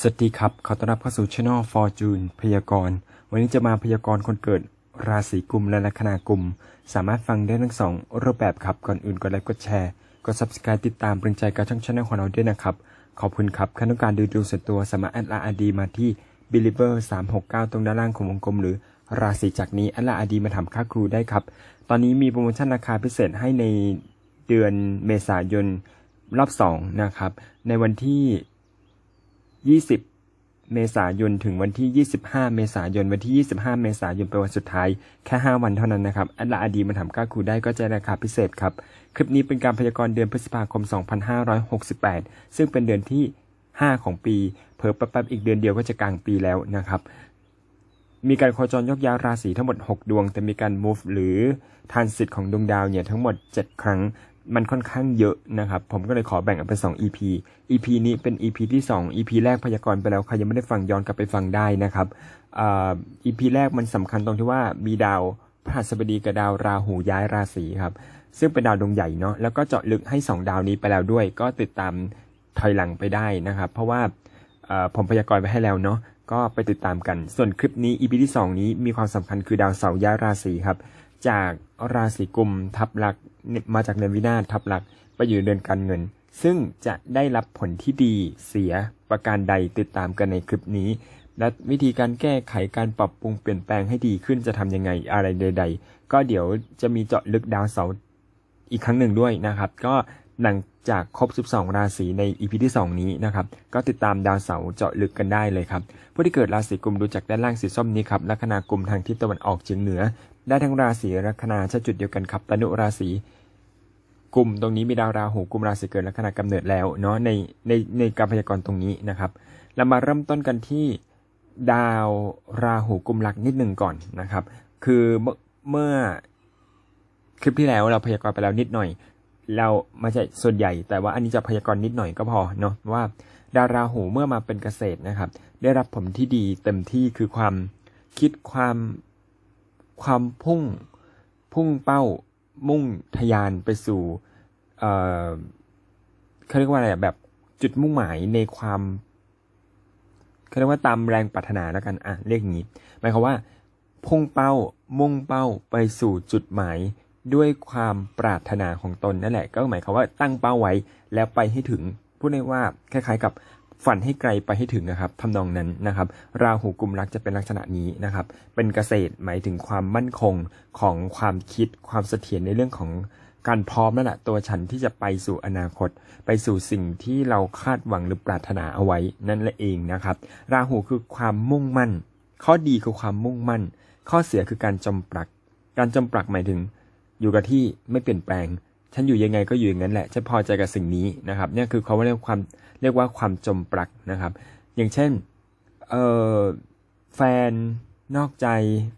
สวัสดีครับ ขอต้อนรับเข้าสู่ช่อง Fortune พยากรณ์ วันนี้จะมาพยากรณ์คนเกิดราศีกุมและลัคนากุม สามารถฟังได้ทั้งสองรูปแบบครับ ก่อนอื่นกดไลค์กดแชร์ กด subscribe ติดตามเป็นใจกับช่องช่องของเราด้วยนะครับ ขอบคุณครับใครต้องการดูดวงส่วนตัวสามารถแอดไลน์อดีมาที่ believer 369 ตรงด้านล่างของวงกลม หรือราศีจากนี้แอดไลน์อดีมาทำค่าครูได้ครับ ตอนนี้มีโปรโมชั่นราคาพิเศษให้ในเดือนเมษายนรอบสองนะครับ ในวันที่ 20 เมษายนถึงวันที่ 25 เมษายน วันที่ 25 เมษายนเป็นวันสุดท้ายแค่ 5 วันเท่านั้นนะครับอันละอดีมาทำก้าคูได้ก็จะราคาพิเศษครับ คลิปนี้เป็นการพยากรณ์เดือนพฤษภาคม 2568 ซึ่งเป็นเดือนที่ 5 ของปี เพิ่แป๊บๆอีกเดือนเดียวก็จะกลางปีแล้วนะครับมีการโคจรยกย้ายราศีทั้งหมด 6 ดวง แต่มีการ move หรือทานสิทธิ์ของดวงดาวเนี่ยทั้งหมด 7 ครั้ง มันค่อนข้างเยอะนะครับ ผมก็เลยขอแบ่งออกเป็น 2 EP EP นี้เป็น EP ที่ 2 EP แรกพยากรณ์ไปแล้วใครยังไม่ได้ฟังย้อนกลับไปฟังได้นะครับอ EP แรกมันสำคัญตรงที่ว่ามีดาวพฤหัสบดีกับดาวราหูย้ายราศีครับ ซึ่งเป็นดาวดวงใหญ่เนาะแล้วก็เจาะลึกให้ 2 ดาวนี้ไปแล้วด้วย ก็ติดตามถอยหลังไปได้นะครับ เพราะว่าผมพยากรณ์ไปให้แล้วเนาะก็ไปติดตามกัน ส่วนคลิปนี้ EP ที่ 2 นี้มีความสำคัญคือดาวเสาร์ย้ายราศีครับ จากราศีกุมทับหลักมาจากเดือนวินาศทับหลักไปอยู่เดือนการเงิน ซึ่งจะได้รับผลที่ดีเสียประการใดติดตามกันในคลิปนี้ และวิธีการแก้ไขการปรับปรุงเปลี่ยนแปลงให้ดีขึ้นจะทำยังไงอะไรใด ๆ ก็เดี๋ยวจะมีเจาะลึกดาวเสาร์อีกครั้งหนึ่งด้วยนะครับ ก็หลังจากครบ 12 ราศีใน EP ที่ 2 นี้นะครับ ก็ติดตามดาวเสาร์เจาะลึกกันได้เลยครับ ผู้ที่เกิดราศีกุมดูจากด้านล่างสีส้มนี้ครับ ลัคนากุมทางทิศตะวันออกเฉียงเหนือ ได้ทั้งราศีลัคนาชจุดเดียวกันครับตนุราศีกลุ่มตรงนี้มีดาวราหูกลุ่มราศีเกิดลัคนากำเนิดแล้วเนาะในในในการพยากรณ์ตรงนี้นะครับ เรามาเริ่มต้นกันที่ดาวราหูกลุ่มลักนิดหนึ่งก่อนนะครับ คือเมื่อเมื่อคลิปที่แล้วเราพยากรณ์ไปแล้วนิดหน่อย เราไม่ใช่ส่วนใหญ่ แต่ว่าอันนี้จะพยากรณ์นิดหน่อยก็พอเนาะว่าดาวราหูเมื่อมาเป็นเกษตรนะครับ ได้รับผลที่ดีเต็มที่คือความคิดความ ความพุ่งพุ่งเป้ามุ่งทะยานไปสู่เอ่อเขาเรียกว่าอะไรอะแบบจุดมุ่งหมายในความเขาเรียกว่าตามแรงปรารถนาแล้วกันอะเรียกงี้หมายความว่า พุ่งเป้ามุ่งเป้าไปสู่จุดหมายด้วยความปรารถนาของตนนั่นแหละ ก็หมายความว่าตั้งเป้าไว้แล้วไปให้ถึงพูดได้ว่าคล้ายๆกับ ฝันให้ไกลไปให้ถึงนะครับทำนองนั้นนะครับ ราหูกุมรักจะเป็นลักษณะนี้นะครับ เป็นเกษตรหมายถึงความมั่นคงของความคิดความเสถียรในเรื่องของการพร้อมนั่นแหละตัวฉันที่จะไปสู่อนาคต ไปสู่สิ่งที่เราคาดหวังหรือปรารถนาเอาไว้นั่นแหละเองนะครับ ราหูคือความมุ่งมั่น ข้อดีคือความมุ่งมั่น ข้อเสียคือการจมปลัก การจมปลักหมายถึง อยู่กับที่ไม่เปลี่ยนแปลง ฉันอยู่ยังไงก็อยู่อย่างนั้นแหละฉันพอใจกับสิ่งนี้นะครับเนี่ยคือเขาเรียกความเรียกว่าความจมปลักนะครับ อย่างเช่นเออแฟนนอกใจ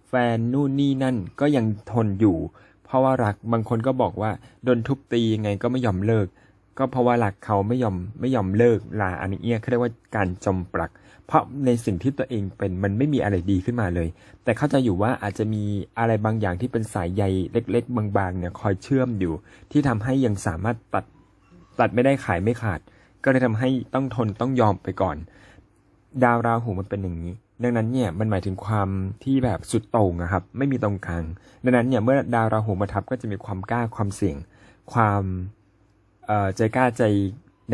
แฟนนู่นนี่นั่นก็ยังทนอยู่ เพราะว่ารักบางคนก็บอกว่าโดนทุบตียังไงก็ไม่ยอมเลิก ก็เพราะว่ารักเขาไม่ยอมไม่ยอมเลิกลาอันนี้เขาเรียกว่าการจมปลัก เพราะในสิ่งที่ตัวเองเป็นมันไม่มีอะไรดีขึ้นมาเลย แต่เข้าใจอยู่ว่าอาจจะมีอะไรบางอย่างที่เป็นสายใยเล็ก ๆ บางๆเนี่ยคอยเชื่อมอยู่ ที่ทำให้ยังสามารถตัดตัดไม่ได้ขายไม่ขาด ก็เลยทำให้ต้องทนต้องยอมไปก่อน ดาวราหูมันเป็นอย่างนี้ ดังนั้นเนี่ยมันหมายถึงความที่แบบสุดโต่งอะครับ ไม่มีตรงกลางดังนั้นเนี่ยเมื่อดาวราหูมาทับก็จะมีความกล้าความเสี่ยง ความเออใจกล้าใจ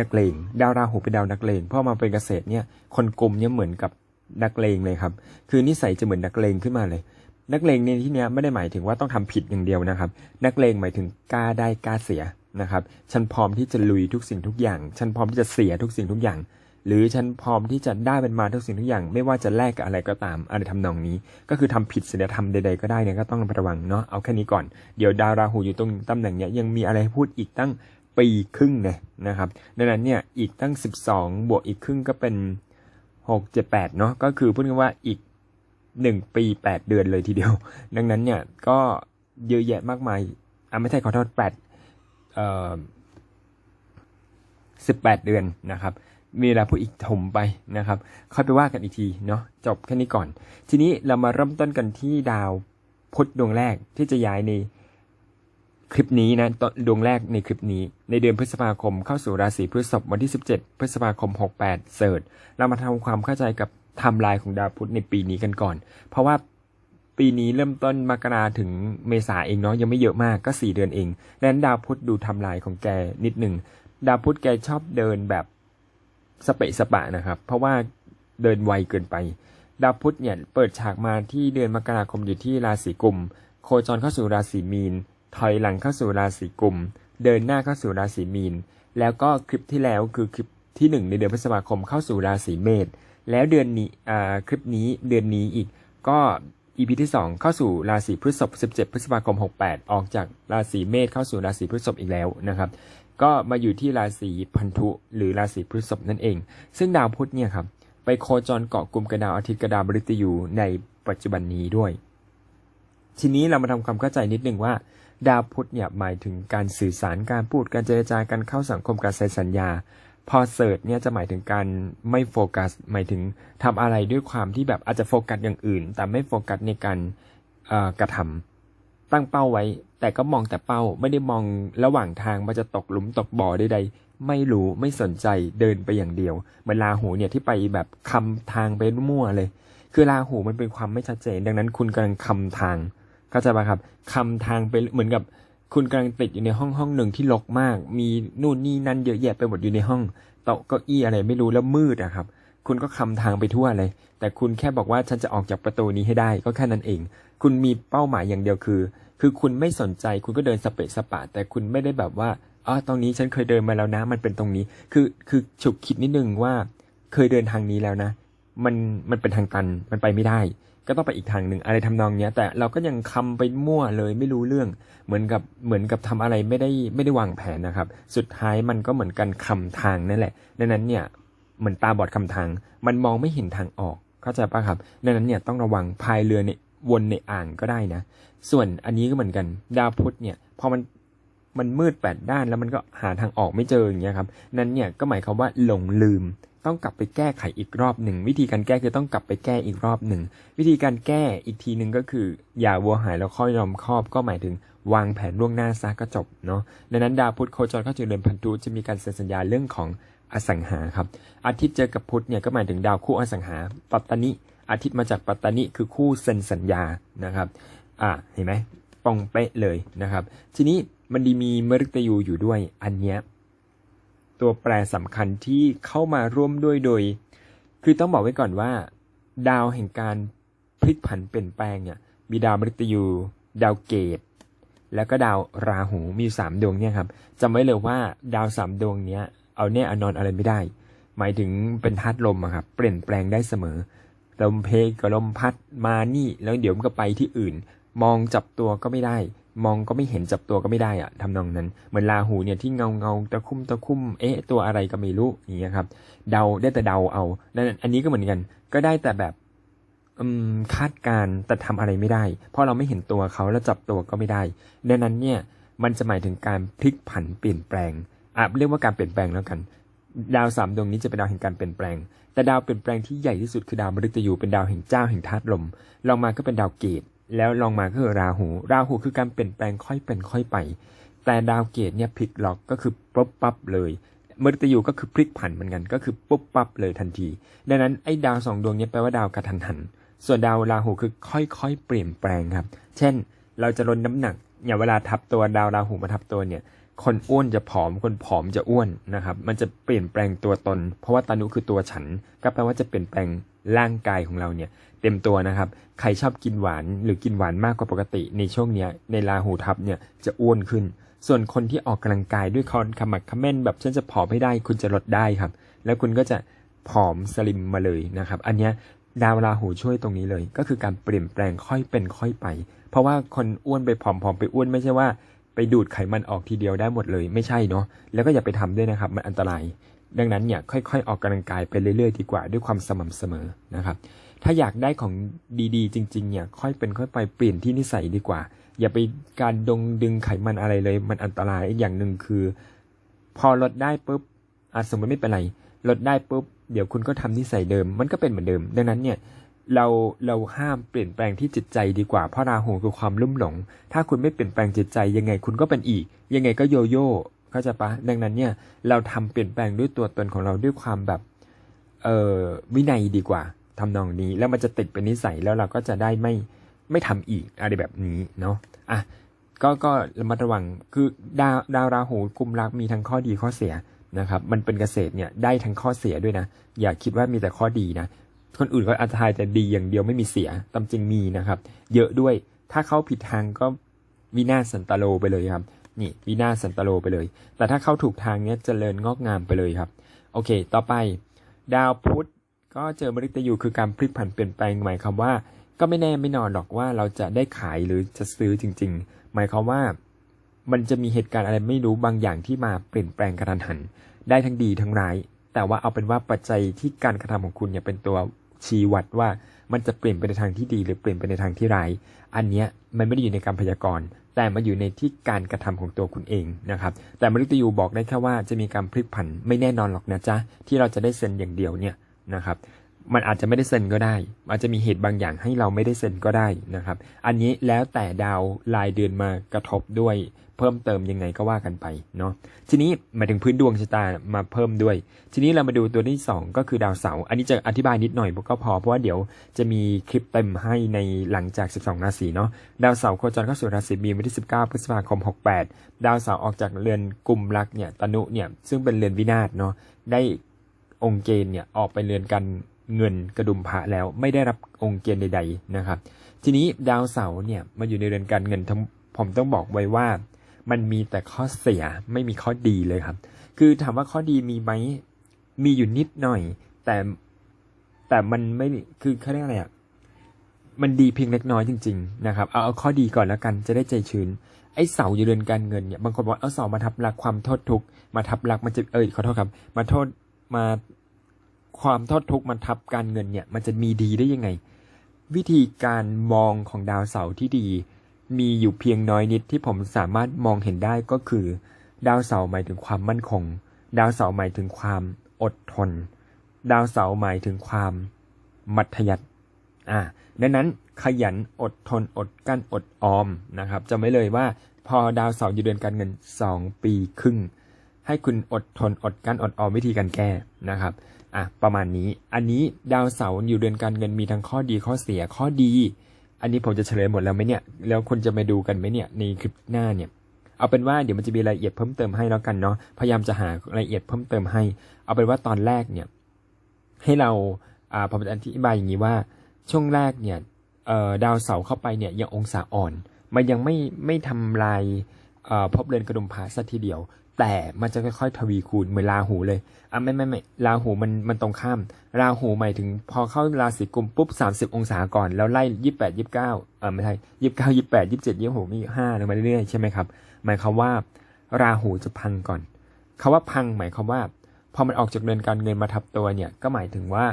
นักเลงดาวราหูเป็นดาวนักเลงพราะมาเป็นเกษตรเนี่ยคนกลุ่มเนี่ยเหมือนกับนักเลงเลยครับ คือนิสัยจะเหมือนนักเลงขึ้นมาเลย นักเลงในที่นี้ไม่ได้หมายถึงว่าต้องทำผิดอย่างเดียวนะครับ นักเลงหมายถึงกล้าได้กล้าเสียนะครับ ฉันพร้อมที่จะลุยทุกสิ่งทุกอย่าง ฉันพร้อมที่จะเสียทุกสิ่งทุกอย่าง หรือฉันพร้อมที่จะได้เป็นมาทุกสิ่งทุกอย่าง ไม่ว่าจะแลกกับอะไรก็ตามอะไรทำนองนี้ ก็คือทำผิดศีลธรรมใดๆก็ได้เนี่ยก็ต้องระวังเนาะเอาแค่นี้ก่อนเดี๋ยวดาวราหูอยู่ตรงตำแหน่งเนี้ยยังมีอะไรพูดอีกตั้ง ปีครึ่งเลยนะครับ ดังนั้นเนี่ยอีกตั้ง 12 บวกอีกครึ่งก็เป็น 6 7 8เนาะก็คือพูดง่ายว่าอีก 1 ปี 8 เดือนเลยทีเดียว ดังนั้นเนี่ยก็เยอะแยะมากมายอะไม่ใช่ขอโทษ8เอ่อ18 เดือนนะครับมีเวลาพูดอีกถมไปนะครับค่อยไปว่ากันอีกทีเนาะจบแค่นี้ก่อน ทีนี้เรามาเริ่มต้นกันที่ดาวพุธดวงแรกที่จะย้ายใน คลิปนี้นะตอนดวงแรกในคลิปนี้ ในเดือนพฤษภาคมเข้าสู่ราศีพฤษภวันที่ 17 พฤษภาคม 68 เสิร์ชเรามาทำความเข้าใจกับไทม์ไลน์ของดาวพุธในปีนี้กันก่อน เพราะว่าปีนี้เริ่มต้นมกราถึงเมษาเองเนาะยังไม่เยอะมากก็ 4 เดือนเองดังนั้นดาวพุธดูไทม์ไลน์ของแกนิดหนึ่งดาวพุธแกชอบเดินแบบสเปะสปะนะครับ เพราะว่าเดินไวเกินไป ดาวพุธเนี่ยเปิดฉากมาที่เดือนมกราคมอยู่ที่ราศีกุม โคจรเข้าสู่ราศีมีน ถอยหลังเข้าสู่ราศีกุม เดินหน้าเข้าสู่ราศีมีน แล้วก็คลิปที่แล้วคือคลิปที่หนึ่งในเดือนพฤษภาคมเข้าสู่ราศีเมษ แล้วเดือนนี้อ่าคลิปนี้เดือนนี้อีกก็อีพีที่ 2 เข้าสู่ราศีพฤษภ17 พฤษภาคม 68 ออกจากราศีเมษเข้าสู่ราศีพฤษภอีกแล้วนะครับ ก็มาอยู่ที่ราศีพันธุหรือราศีพฤษภนั่นเอง ซึ่งดาวพุธเนี่ยครับไปโคจรเกาะกลุ่มกับดาวอาทิตย์กับดาวมฤตยูในปัจจุบันนี้ด้วย ทีนี้เรามาทำความเข้าใจนิดนึงว่า ดาวพุธเนี่ยหมายถึงการสื่อสารการพูดการเจรจาการเข้าสังคมการเซ็นสัญญา พอเสิร์ชเนี่ยจะหมายถึงการไม่โฟกัส หมายถึงทำอะไรด้วยความที่แบบอาจจะโฟกัสอย่างอื่น แต่ไม่โฟกัสในการกระทำตั้งเป้าไว้ แต่ก็มองแต่เป้าไม่ได้มองระหว่างทางว่าจะตกหลุมตกบ่อใดๆไม่รู้ไม่สนใจเดินไปอย่างเดียวเหมือนลาหูเนี่ยที่ไปแบบคำทางไปมั่วเลย คือราหูมันเป็นความไม่ชัดเจน ดังนั้นคุณกำลังคำทาง เข้าใจป่ะครับคำทางไปเหมือนกับคุณกำลังติดอยู่ในห้องห้องหนึ่งที่รกมาก มีนู่นนี่นั่นเยอะแยะไปหมดอยู่ในห้องโต๊ะเก้าอี้อะไรไม่รู้แล้วมืดอะครับ คุณก็คำทางไปทั่วเลย แต่คุณแค่บอกว่าฉันจะออกจากประตูนี้ให้ได้ก็แค่นั้นเอง คุณมีเป้าหมายอย่างเดียวคือ คือคุณไม่สนใจคุณก็เดินสเปะสปะ แต่คุณไม่ได้แบบว่าอ๋อตรงนี้ฉันเคยเดินมาแล้วนะ มันเป็นตรงนี้ คือคือฉุกคิดนิดนึงว่า เคยเดินทางนี้แล้วนะ มันมันเป็นทางตันมันไปไม่ได้ ก็ต้องไปอีกทางหนึ่งอะไรทำนองเนี้ย แต่เราก็ยังคำไปมั่วเลยไม่รู้เรื่อง เหมือนกับเหมือนกับทำอะไรไม่ได้ไม่ได้วางแผนนะครับ สุดท้ายมันก็เหมือนกันคำทางนั่นแหละดังนั้นเนี่ยเหมือนตาบอดคำทาง มันมองไม่เห็นทางออกเข้าใจปะครับดังนั้นเนี่ยต้องระวังพายเรือเนี่ยวนในอ่างก็ได้นะ ส่วนอันนี้ก็เหมือนกันดาวพุธเนี่ยพอมันมันมืดแปดด้านแล้วมันก็หาทางออกไม่เจออย่างเงี้ยครับ นั้นเนี่ยก็หมายความว่าหลงลืม ต้องกลับไปแก้ไขอีกรอบหนึ่ง วิธีการแก้คือต้องกลับไปแก้อีกรอบหนึ่ง วิธีการแก้อีกทีหนึ่งก็คือ อย่าวัวหายแล้วค่อยยอมครอบ ก็หมายถึงวางแผนล่วงหน้าซะก็จบเนาะดังนั้นดาวพุธโคจรเข้าสู่เรือนพันธุจะมีการเซ็นสัญญาเรื่องของอสังหาครับอาทิตย์เจอกับพุธเนี่ยก็หมายถึงดาวคู่อสังหา ปัตตานิอาทิตย์มาจากปัตตานิคือคู่เซ็นสัญญานะครับอ่าเห็นไหมปองเป๊ะเลยนะครับ ทีนี้มันดีมีมฤตยูอยู่ด้วยอันเนี้ย ตัวแปรสำคัญที่เข้ามาร่วมด้วยโดย คือต้องบอกไว้ก่อนว่า ดาวแห่งการพลิกผันเปลี่ยนแปลงเนี่ยมีดาวมฤตยู ดาวเกต แล้วก็ดาวราหูมีสามดวงเนี่ยครับจำไว้เลยว่าดาวสามดวงเนี้ยเอาแน่เอานอนอะไรไม่ได้ หมายถึงเป็นธาตุลมอะครับเปลี่ยนแปลงได้เสมอลมเพกกับลมพัดมานี่แล้วเดี๋ยวมันก็ไปที่อื่น มองจับตัวก็ไม่ได้ มองก็ไม่เห็นจับตัวก็ไม่ได้อะทำนองนั้น เหมือนราหูเนี่ยที่เงาเงาตะคุ่มตะคุ่มเอ๊ะตัวอะไรก็ไม่รู้อย่างเงี้ยครับเดาได้แต่เดาเอานั่นอันนี้ก็เหมือนกัน ก็ได้แต่แบบอืมคาดการแต่ทำอะไรไม่ได้ เพราะเราไม่เห็นตัวเขาแล้วจับตัวก็ไม่ได้ ดังนั้นเนี่ยมันจะหมายถึงการพลิกผันเปลี่ยนแปลงอะเรียกว่าการเปลี่ยนแปลงแล้วกัน ดาวสามดวงนี้จะเป็นดาวแห่งการเปลี่ยนแปลง แต่ดาวเปลี่ยนแปลงที่ใหญ่ที่สุดคือดาวมฤตยูเป็นดาวแห่งเจ้าแห่งธาตุลมลองมาก็เป็นดาวเกต แล้วลองมาก็คือราหู ราหูคือการเปลี่ยนแปลงค่อยเป็นค่อยไป แต่ดาวเกตเนี่ยพลิกล็อกก็คือปุ๊บปั๊บเลยมฤตยูก็คือพลิกผันเหมือนกันก็คือปุ๊บปั๊บเลยทันที ดังนั้นไอ้ดาวสองดวงนี้แปลว่าดาวกระทันหัน ส่วนดาวราหูคือค่อยๆ เปลี่ยนแปลงครับ เช่น เราจะลดน้ำหนักอย่างเวลาทับตัวดาวราหูมาทับตัวเนี่ย คนอ้วนจะผอม คนผอมจะอ้วนนะครับ มันจะเปลี่ยนแปลงตัวตน เพราะว่าตานุคือตัวฉัน ก็แปลว่าจะเปลี่ยนแปลง ร่างกายของเราเนี่ยเต็มตัวนะครับ ใครชอบกินหวานหรือกินหวานมากกว่าปกติในช่วงเนี้ยในราหูทับเนี่ยจะอ้วนขึ้น ส่วนคนที่ออกกำลังกายด้วยคอนขมักขม้นแบบฉันจะผอมให้ได้คุณจะลดได้ครับ แล้วคุณก็จะผอมสลิมมาเลยนะครับ อันเนี้ยดาวราหูช่วยตรงนี้เลย ก็คือการเปลี่ยนแปลงค่อยเป็นค่อยไป เพราะว่าคนอ้วนไปผอมผอมไปอ้วนไม่ใช่ว่าไปดูดไขมันออกทีเดียวได้หมดเลยไม่ใช่เนาะแล้วก็อย่าไปทำด้วยนะครับ มันอันตราย ดังนั้นเนี่ยค่อยๆ ออกกำลังกายไปเรื่อยๆ ดีกว่าด้วยความสม่ำเสมอนะครับ ถ้าอยากได้ของดีๆ จริง ๆ เนี่ยค่อยเป็นค่อยไปเปลี่ยนที่นิสัยดีกว่า อย่าไปการดงดึงไขมันอะไรเลย มันอันตรายอีกอย่างหนึ่งคือ พอลดได้ปุ๊บอาจสมมติไม่เป็นไรลดได้ปุ๊บเดี๋ยวคุณก็ทำนิสัยเดิม มันก็เป็นเหมือนเดิม ดังนั้นเนี่ยเราเราห้ามเปลี่ยนแปลงที่จิตใจดีกว่าเพราะราหูคือความลุ่มหลง ถ้าคุณไม่เปลี่ยนแปลงจิตใจยังไงคุณก็เป็นอีก ยังไงก็โยโย่ เข้าใจปะดังนั้นเนี่ยเราทำเปลี่ยนแปลงด้วยตัวตนของเราด้วยความแบบเออวินัยดีกว่าทำนองนี้แล้วมันจะติดเป็นนิสัยแล้วเราก็จะได้ไม่ไม่ทำอีกอะไรแบบนี้เนาะอะก็ก็ระมัดระวังคือดาวดาวราหูกุมรักมีทั้งข้อดีข้อเสียนะครับ มันเป็นเกษตรเนี่ยได้ทั้งข้อเสียด้วยนะ อย่าคิดว่ามีแต่ข้อดีนะ คนอื่นก็อาจจะทายแต่ดีอย่างเดียวไม่มีเสียตามจริงมีนะครับ เยอะด้วยถ้าเข้าผิดทางก็วินาศสันตโลไปเลยครับ นี่วินาสันตโลไปเลย แต่ถ้าเข้าถูกทางเนี้ยเจริญงอกงามไปเลยครับ โอเค ต่อไป ดาวพุธก็เจอมฤตยูคือการพลิกผันเปลี่ยนแปลงหมายความว่า ก็ไม่แน่ไม่นอนหรอกว่าเราจะได้ขายหรือจะซื้อจริง ๆ หมายความว่า มันจะมีเหตุการณ์อะไรไม่รู้บางอย่างที่มาเปลี่ยนแปลงกระทันหัน ได้ทั้งดีทั้งร้าย แต่ว่าเอาเป็นว่าปัจจัยที่การกระทำของคุณเนี่ยเป็นตัวชี้วัดว่ามันจะเปลี่ยนไปในทางที่ดีหรือเปลี่ยนไปในทางที่ร้าย อันเนี้ยมันไม่ได้อยู่ในการพยากรณ์ แต่มาอยู่ในที่การกระทำของตัวคุณเองนะครับ แต่มฤตยูบอกได้แค่ว่าจะมีการพลิกผันไม่แน่นอนหรอกนะจ๊ะ ที่เราจะได้เซ็นอย่างเดียวเนี่ยนะครับมันอาจจะไม่ได้เซ็นก็ได้ อาจจะมีเหตุบางอย่างให้เราไม่ได้เซ็นก็ได้นะครับ อันนี้แล้วแต่ดาวรายเดือนมากระทบด้วย เพิ่มเติมยังไงก็ว่ากันไปเนาะทีนี้มาถึงพื้นดวงชะตามาเพิ่มด้วย ทีนี้เรามาดูตัวที่ 2 ก็คือดาวเสาร์อันนี้จะอธิบายนิดหน่อยก็พอเพราะว่าเดี๋ยวจะมีคลิปเต็มให้ในหลังจาก 12 ราศีเนาะดาวเสาร์โคจรเข้าสู่ราศีมีนวันที่ 19 พฤษภาคม 68 ดาวเสาร์ออกจากเรือนกลุ่มรักเนี่ยตนุเนี่ยซึ่งเป็นเรือนวินาศเนาะได้องค์เกณฑ์เนี่ยออกไปเรือนกันเงินกระดุมพระแล้วไม่ได้รับองค์เกณฑ์ใด ๆนะครับ ทีนี้ดาวเสาร์เนี่ยมาอยู่ในเรือนการเงินผมต้องบอกไว้ว่า มันมีแต่ข้อเสียไม่มีข้อดีเลยครับ คือถามว่าข้อดีมีไหมมีอยู่นิดหน่อย แต่แต่มันไม่คือเขาเรียกอะไรอะมันดีเพียงเล็กน้อยจริง ๆ นะครับ เอาเอาข้อดีก่อนแล้วกันจะได้ใจชื้น ไอ้เสาอยู่เรือนการเงินเนี่ยบางคนบอกเอาเสามาทับหลักความโทษทุกมาทับหลักมันจะเอยขอโทษครับ มาโทษมาความโทษทุกมาทับการเงินเนี่ย มันจะมีดีได้ยังไง วิธีการมองของดาวเสาที่ดี มีอยู่เพียงน้อยนิดที่ผมสามารถมองเห็นได้ก็คือ ดาวเสาร์หมายถึงความมั่นคง ดาวเสาร์หมายถึงความอดทน ดาวเสาร์หมายถึงความมัธยัติอ่าดังนั้นขยันอดทนอดกั้นอดออมนะครับจำไว้เลยว่าพอดาวเสาร์อยู่เดือนการเงิน 2 ปีครึ่ง ให้คุณอดทนอดกั้นอดออมวิธีการแก้นะครับอะประมาณนี้อันนี้ดาวเสาร์อยู่เดือนการเงินมีทั้งข้อดีข้อเสียข้อดี อันนี้ผมจะเฉลยหมดแล้วไหมเนี่ย แล้วคนจะมาดูกันไหมเนี่ยในคลิปหน้าเนี่ย เอาเป็นว่าเดี๋ยวมันจะมีรายละเอียดเพิ่มเติมให้แล้วกันเนาะ พยายามจะหารายละเอียดเพิ่มเติมให้ เอาเป็นว่าตอนแรกเนี่ย ให้เราอ่าผมจะอธิบายอย่างนี้ว่า ช่วงแรกเนี่ยเอ่อดาวเสาเข้าไปเนี่ยยังองศาอ่อน มันยังไม่ไม่ทำลายเอ่อพบเรือนกระดุมพระสัทีเดียว แต่มันจะค่อยๆทวีคูณเหมือนราหูเลยอะไม่ไม่ไม่ราหูมันมันตรงข้าม ราหูหมายถึงพอเข้าราศีกุมปุ๊บสามสิบองศาก่อน แล้วไล่ยี่แปดยี่เก้าเออไม่ใช่ยี่เก้ายี่แปดยี่เจ็ดยี่หกยี่ห้าลงมาเรื่อยๆใช่ไหมครับหมายความว่า ราหูจะพังก่อนคาว่าพังหมายความว่า พอมันออกจากเรือนการเงินมาทับตัวเนี่ย ก็หมายถึงว่า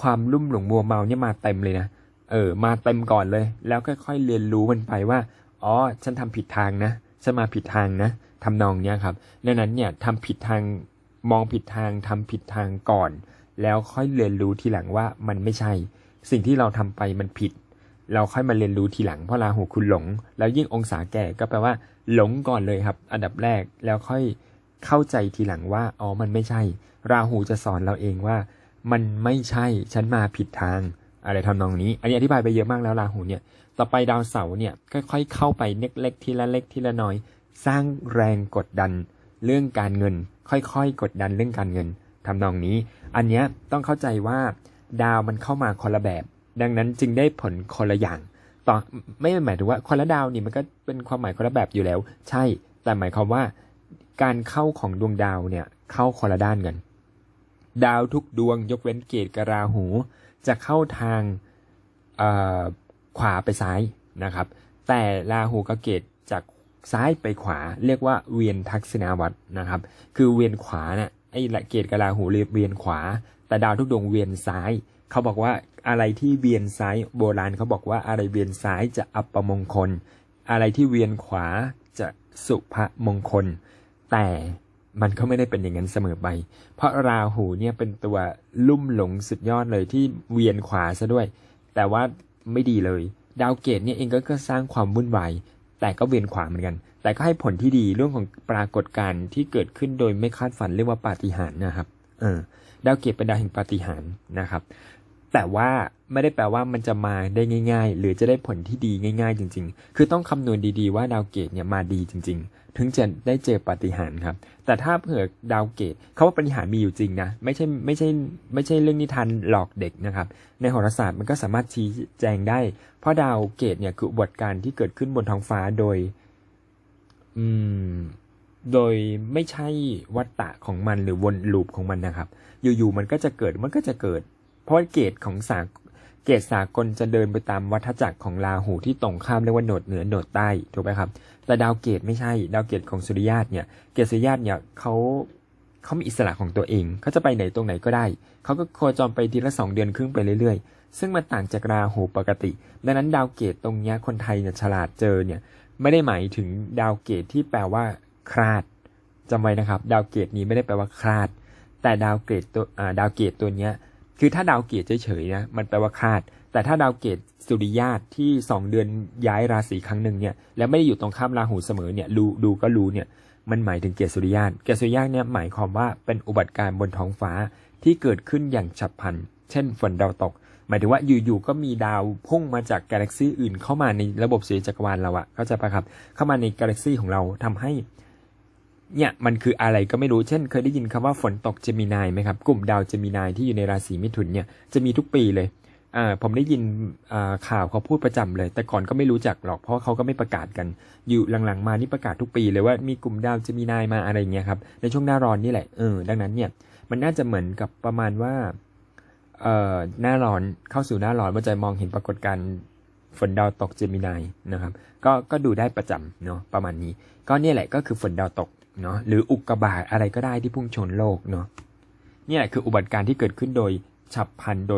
ความลุ่มหลงมัวเมาเนี่ยมาเต็มเลยนะเออมาเต็มก่อนเลย แล้วค่อยๆเรียนรู้มันไปว่าอ๋อฉันทำผิดทางนะฉันมาผิดทางนะ ทำนองเนี้ยครับดังนั้นเนี่ยทำผิดทางมองผิดทางทำผิดทางก่อน แล้วค่อยเรียนรู้ทีหลังว่ามันไม่ใช่ สิ่งที่เราทำไปมันผิด เราค่อยมาเรียนรู้ทีหลังเพราะราหูคุณหลง แล้วยิ่งองศาแก่ก็แปลว่า หลงก่อนเลยครับ อันดับแรกแล้วค่อยเข้าใจทีหลังว่าอ๋อมันไม่ใช่ ราหูจะสอนเราเองว่า มันไม่ใช่ฉันมาผิดทาง อะไรทำนองนี้ อันนี้อธิบายไปเยอะมากแล้วราหูเนี่ยต่อไปดาวเสาร์เนี่ยค่อยๆเข้าไปเล็กๆทีละเล็กทีละน้อย สร้างแรงกดดันเรื่องการเงิน ค่อยๆ กดดันเรื่องการเงินทำนองนี้ อันเนี้ยต้องเข้าใจว่าดาวมันเข้ามาคนละแบบ ดังนั้นจึงได้ผลคนละอย่างต่อไม่หมายถึงว่าคนละดาวนี่มันก็เป็นความหมายคนละแบบอยู่แล้ว ใช่ แต่หมายความว่า การเข้าของดวงดาวเนี่ยเข้าคนละด้านกัน ดาวทุกดวงยกเว้นเกตกราหู จะเข้าทางขวาไปซ้ายนะครับ แต่ราหูกับเกตจาก ซ้ายไปขวาเรียกว่าเวียนทักษิณาวัตรนะครับ คือเวียนขวาเนี่ยไอ้ละเกตกับราหูเรียกเวียนขวา แต่ดาวทุกดวงเวียนซ้าย เขาบอกว่าอะไรที่เวียนซ้ายโบราณเขาบอกว่าอะไรเวียนซ้ายจะอัปมงคล อะไรที่เวียนขวาจะสุภมงคล แต่มันก็ไม่ได้เป็นอย่างนั้นเสมอไป เพราะราหูเนี่ยเป็นตัวลุ่มหลงสุดยอดเลยที่เวียนขวาซะด้วย แต่ว่าไม่ดีเลย ดาวเกตเนี่ยเองก็สร้างความวุ่นวาย แต่ก็เวียนขวางเหมือนกัน แต่ก็ให้ผลที่ดีเรื่องของปรากฏการณ์ที่เกิดขึ้นโดยไม่คาดฝันเรียกว่าปาฏิหาริย์นะครับ เออ ดาวเกตเป็นดาวแห่งปาฏิหาริย์นะครับ แต่ว่าไม่ได้แปลว่ามันจะมาได้ง่าย ๆ หรือจะได้ผลที่ดีง่าย ๆ จริง ๆ คือต้องคำนวณดีๆว่าดาวเกตเนี่ยมาดีจริง ๆ ถึงจะได้เจอปาฏิหาริย์ครับ แต่ถ้าเผื่อดาวเกตเขาว่าปาฏิหาริย์มีอยู่จริงนะไม่ใช่ไม่ใช่ไม่ใช่เรื่องนิทานหลอกเด็กนะครับ ในโหราศาสตร์มันก็สามารถชี้แจงได้ เพราะดาวเกตเนี่ยคืออุบัติการที่เกิดขึ้นบนท้องฟ้าโดย อืม โดยไม่ใช่วัฏฏะของมันหรือวนลูปของมันนะครับ อยู่ๆมันก็จะเกิดมันก็จะเกิด เพราะเกตของสา เกตสากลจะเดินไปตามวัฏจักรของราหูที่ตรงข้ามเรียกว่าโหนดเหนือโหนดใต้ถูกไหมครับ แต่ดาวเกตไม่ใช่ ดาวเกตของสุริยะเนี่ย เกตสุริยะเนี่ยเขาเขามีอิสระของตัวเองเขาจะไปไหนตรงไหนก็ได้ เขาก็โคจรไปทีละสองเดือนครึ่งไปเรื่อยๆ ซึ่งมันต่างจากราหูปกติ ดังนั้นดาวเกตตรงเนี้ยคนไทยเนี่ยฉลาดเจอเนี่ยไม่ได้หมายถึงดาวเกตที่แปลว่าคลาดจำไว้นะครับ ดาวเกตนี้ไม่ได้แปลว่าคลาด แต่ดาวเกตตัวดาวเกตตัวเนี้ย คือถ้าดาวเกตเฉยๆนะมันแปลว่าคาด แต่ถ้าดาวเกตสุริยะที่ 2 เดือนย้ายราศีครั้งหนึ่งเนี่ยแล้วไม่ได้อยู่ตรงข้ามราหูเสมอเนี่ยรู้ดูก็รู้เนี่ยมันหมายถึงเกตสุริยะเกตสุริยะเนี่ยหมายความว่าเป็นอุบัติการณ์บนท้องฟ้าที่เกิดขึ้นอย่างฉับพลัน เช่นฝนดาวตก หมายถึงว่าอยู่ๆก็มีดาวพุ่งมาจากกาแล็กซีอื่นเข้ามาในระบบสุริยจักรวาลเราอะเข้าใจปะครับเข้ามาในกาแล็กซีของเราทำให้ เนี่ยมันคืออะไรก็ไม่รู้เช่น เคยได้ยินคำว่าฝนตกเจมินายไหมครับ กลุ่มดาวเจมินายที่อยู่ในราศีมิถุนเนี่ยจะมีทุกปีเลยอ่าผมได้ยินอ่าข่าวเขาพูดประจำเลย แต่ก่อนก็ไม่รู้จักหรอกเพราะเขาก็ไม่ประกาศกัน อยู่หลังๆมานี่ประกาศทุกปีเลยว่ามีกลุ่มดาวเจมินายมาอะไรเงี้ยครับในช่วงหน้าร้อนนี่แหละเออดังนั้นเนี่ยมันน่าจะเหมือนกับประมาณว่าเอ่อหน้าร้อนเข้าสู่หน้าร้อนมันจะมองเห็นปรากฏการณ์ฝนดาวตกเจมินายนะครับ ก็ก็ดูได้ประจำเนาะประมาณนี้ ก็เนี่ยแหละก็คือฝนดาวตก เนาะหรืออุกกาบาตอะไรก็ได้ที่พุ่งชนโลกเนาะเนี่ยแหละคืออุบัติการณ์ที่เกิดขึ้นโดยฉับพลันโดย